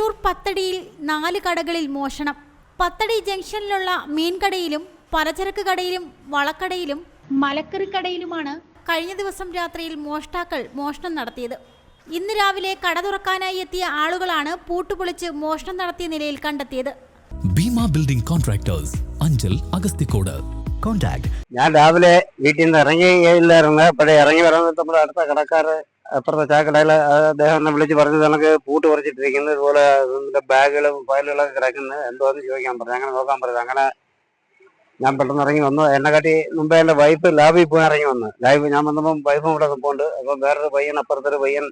ഏരൂർ പത്തടിയിൽ നാല് കടകളിൽ മോഷണം. പത്തടി ജംഗ്ഷനിലുള്ള മീൻകടയിലും പലചരക്ക് കടയിലും വളക്കടയിലും മലക്കറി കടയിലുമാണ് കഴിഞ്ഞ ദിവസം രാത്രിയിൽ മോഷ്ടാക്കൾ മോഷണം നടത്തിയത്. ഇന്ന് രാവിലെ കട തുറക്കാനായി എത്തിയ ആളുകളാണ് പൂട്ടുപൊളിച്ച് മോഷണം നടത്തിയ നിലയിൽ കണ്ടെത്തിയത്. Bheema building contractors Anchal Agasthikode. Contact. ഞാൻ രാവിലെ വീട്ടിൽ നിന്ന് ഇറങ്ങി ഇറങ്ങി വരാൻ നമ്മുടെ അടുത്ത കടക്കാര് അപ്പുറത്തെ ചാക്കടയിൽ അദ്ദേഹം എന്നെ വിളിച്ച് പറഞ്ഞു നമുക്ക് പൂട്ട് പറിച്ചിട്ടിരിക്കുന്നത് ഇതുപോലെ ബാഗുകളും ഫയലുകളൊക്കെ കിടക്കുന്നത് എന്തോന്ന് ചോദിക്കാൻ പറഞ്ഞു. അങ്ങനെ നോക്കാൻ പറഞ്ഞു. അങ്ങനെ ഞാൻ പെട്ടെന്ന് ഇറങ്ങി വന്നു. എന്നെ കാട്ടി മുമ്പേ എന്റെ വൈഫ് ലാബിൽ പോയി ഇറങ്ങി വന്നു. ലാബിൽ ഞാൻ വന്നപ്പം വൈഫും ഇവിടെ നിൽപ്പുണ്ട് അപ്പം വേറൊരു പയ്യൻ അപ്പുറത്തൊരു പയ്യൻ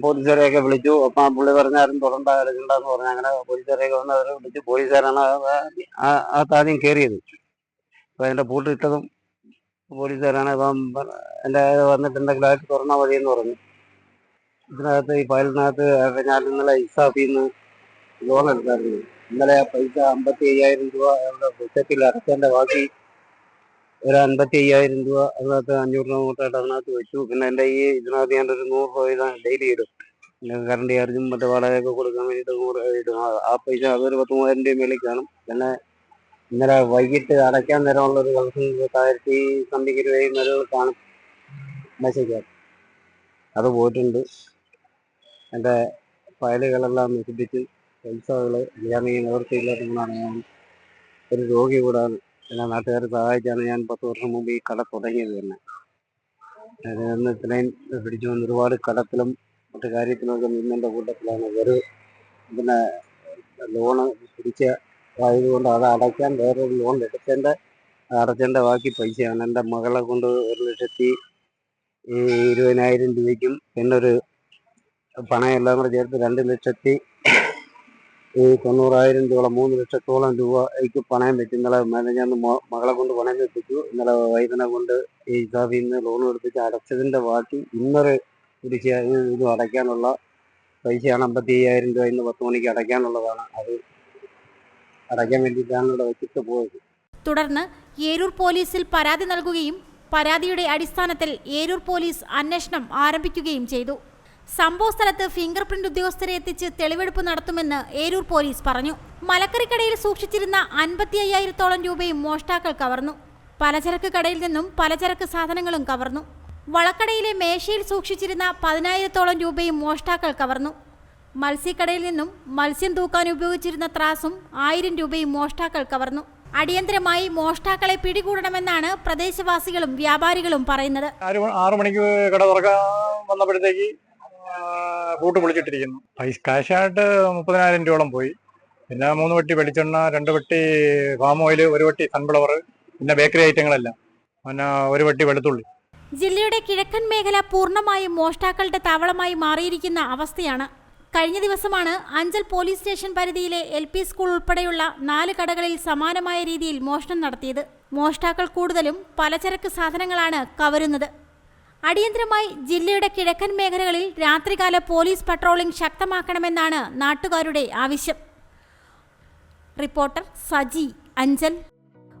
പോലീസുകാരെയൊക്കെ വിളിച്ചു. അപ്പം പുള്ളി പറഞ്ഞാലും തുടർന്ന് എടുക്കണ്ടെന്ന് പറഞ്ഞു. അങ്ങനെ പോലീസുകാരെയൊക്കെ വന്ന് അവരെ വിളിച്ചു പോലീസുകാരാണ് ആ- ആദ്യം കയറിയത്. അപ്പോൾ അതിന്റെ പൂട്ട് ഇട്ടതും പോലീസുകാരാണ് ഇപ്പം എന്റെ വന്നിട്ട് എന്തെങ്കിലും ആയിട്ട് തുറന്നാൽ മതി എന്ന് പറഞ്ഞു. ഇതിനകത്ത് ഈ ഫയലിനകത്ത് ഞാൻ ഇന്നലെ ഇസാഫിൽ നിന്ന് ലോൺ എടുത്തായിരുന്നു. ഇന്നലെ ആ പൈസ അമ്പത്തി അയ്യായിരം രൂപ അവിടെ പുസ്തകത്തിൽ അടച്ചതിന്റെ ബാക്കി ഒരു അൻപത്തി അയ്യായിരം രൂപ അതിനകത്ത് അഞ്ഞൂറ് രൂപ കൂട്ടായിട്ട് അതിനകത്ത് വെച്ചു. പിന്നെ എന്റെ ഈ ഇതിനകത്ത് ഞാൻ ഒരു നൂറ് രൂപ ഇതാണ് ഡെയിലി ഇടും. കറണ്ട് ചാർജും മറ്റേ വാടകയൊക്കെ കൊടുക്കാൻ വേണ്ടിയിട്ട് നൂറ് ഇടും. ആ- ആ പൈസ അതൊരു പത്ത് മൂവായിരം രൂപ മേളിൽ കാണും. പിന്നെ ഇന്നലെ വൈകിട്ട് അടയ്ക്കാൻ നേരമുള്ള ഒരു കളക്ഷൻ ആയിരത്തി സംതിങ് രൂപയും ഒരു കാണും. മെസ്സേജ് അത് പോയിട്ടുണ്ട്. എന്റെ ഫയലുകളെല്ലാം നശിപ്പിച്ച് പൈസകൾ ഈ നിവൃത്തിയില്ലാത്തതുകൊണ്ടാണ് ഞാൻ ഒരു രോഗി കൂടാണ് എന്നെ നാട്ടുകാരെ സഹായിച്ചാണ് ഞാൻ പത്ത് വർഷം മുമ്പ് ഈ കട തുടങ്ങിയത് തന്നെ. ഇന്ന് ഇത്രയും പിടിച്ചു വന്ന് ഒരുപാട് കടത്തിലും മറ്റു കാര്യത്തിലൊക്കെ നിന്നതിന്റെ കൂട്ടത്തിലാണ്. ഒരു പിന്നെ ലോണ് പിടിച്ച ആയതുകൊണ്ട് അത് അടയ്ക്കാൻ വേറൊരു ലോൺ എടുക്കേണ്ട അടച്ചേണ്ട ബാക്കി പൈസയാണ്. എന്റെ മകളെ കൊണ്ട് ഒരു ലക്ഷത്തി ഇരുപതിനായിരം രൂപയ്ക്കും പിന്നെ ഒരു പണം എല്ലാം കൂടെ ചേർത്ത് രണ്ട് ലക്ഷത്തി ഈ തൊണ്ണൂറായിരം രൂപ മൂന്ന് ലക്ഷത്തോളം രൂപയ്ക്ക് പണയം വെച്ച് ഇന്നലെ മാനേജർ മകളെ കൊണ്ട് പണയം വെപ്പിച്ചു. ഇന്നലെ വൈദ്യനെ കൊണ്ട് ഈ ഇസാഫിൽ നിന്ന് ലോൺ എടുപ്പിച്ച് അടച്ചതിന്റെ ബാക്കി ഇന്നൊരു ഒരു ഇത് അടയ്ക്കാനുള്ള പൈസയാണ് അമ്പത്തി അയ്യായിരം രൂപ ഇന്ന് പത്ത് മണിക്ക് അടയ്ക്കാനുള്ളതാണ്. അത് അടയ്ക്കാൻ വേണ്ടിയിട്ടാണ് ഇവിടെ വെച്ചിട്ട് പോയത്. തുടർന്ന് ഏരൂർ പോലീസിൽ പരാതി നൽകുകയും പരാതിയുടെ അടിസ്ഥാനത്തിൽ ഏരൂർ പോലീസ് അന്വേഷണം ആരംഭിക്കുകയും ചെയ്തു. സംഭവ സ്ഥലത്ത് ഫിംഗർ പ്രിന്റ് ഉദ്യോഗസ്ഥരെ എത്തിച്ച് തെളിവെടുപ്പ് നടത്തുമെന്ന് ഏരൂർ പോലീസ് പറഞ്ഞു. മലക്കറിക്കടയിൽ സൂക്ഷിച്ചിരുന്ന അൻപത്തി അയ്യായിരത്തോളം രൂപയും മോഷ്ടാക്കൾ കവർന്നു. പലചരക്ക് കടയിൽ നിന്നും പലചരക്ക് സാധനങ്ങളും കവർന്നു. വളക്കടയിലെ മേശയിൽ സൂക്ഷിച്ചിരുന്ന പതിനായിരത്തോളം രൂപയും മോഷ്ടാക്കൾ കവർന്നു. മത്സ്യക്കടയിൽ നിന്നും മത്സ്യം തൂക്കാൻ ഉപയോഗിച്ചിരുന്ന ത്രാസും ആയിരം രൂപയും മോഷ്ടാക്കൾ കവർന്നു. അടിയന്തരമായി മോഷ്ടാക്കളെ പിടികൂടണമെന്നാണ് പ്രദേശവാസികളും വ്യാപാരികളും പറയുന്നത്. ആറു മണിക്ക് കട തുറക്കാൻ വന്നപ്പോഴത്തേക്ക് കൂട്ട് പൊളിച്ചിട്ടിരിക്കുന്നു. പൈസ കാശായിട്ട് മുപ്പതിനായിരം രൂപയോളം പോയി. പിന്നെ മൂന്ന് വെട്ടി വെളിച്ചെണ്ണ രണ്ട് വെട്ടി പാം ഓയിൽ ഒരു വെട്ടി സൺഫ്ലവർ പിന്നെ ബേക്കറി ഐറ്റങ്ങളെല്ലാം പിന്നെ ഒരു വെട്ടി വെളുത്തുള്ളി. ജില്ലയുടെ കിഴക്കൻ മേഖല പൂർണമായും മോഷ്ടാക്കളുടെ താവളമായി മാറിയിരിക്കുന്ന അവസ്ഥയാണ് കഴിഞ്ഞ ദിവസമാണ് അഞ്ചൽ പോലീസ് സ്റ്റേഷൻ പരിധിയിലെ എൽ പി സ്കൂൾ ഉൾപ്പെടെയുള്ള നാല് കടകളിൽ സമാനമായ രീതിയിൽ മോഷണം നടത്തിയത്. മോഷ്ടാക്കൾ കൂടുതലും പലചരക്ക് സാധനങ്ങളാണ് കവരുന്നത്. അടിയന്തരമായി ജില്ലയുടെ കിഴക്കൻ മേഖലകളിൽ രാത്രികാല പോലീസ് പട്രോളിംഗ് ശക്തമാക്കണമെന്നാണ് നാട്ടുകാരുടെ ആവശ്യം. റിപ്പോർട്ടർ സജി അഞ്ചൽ.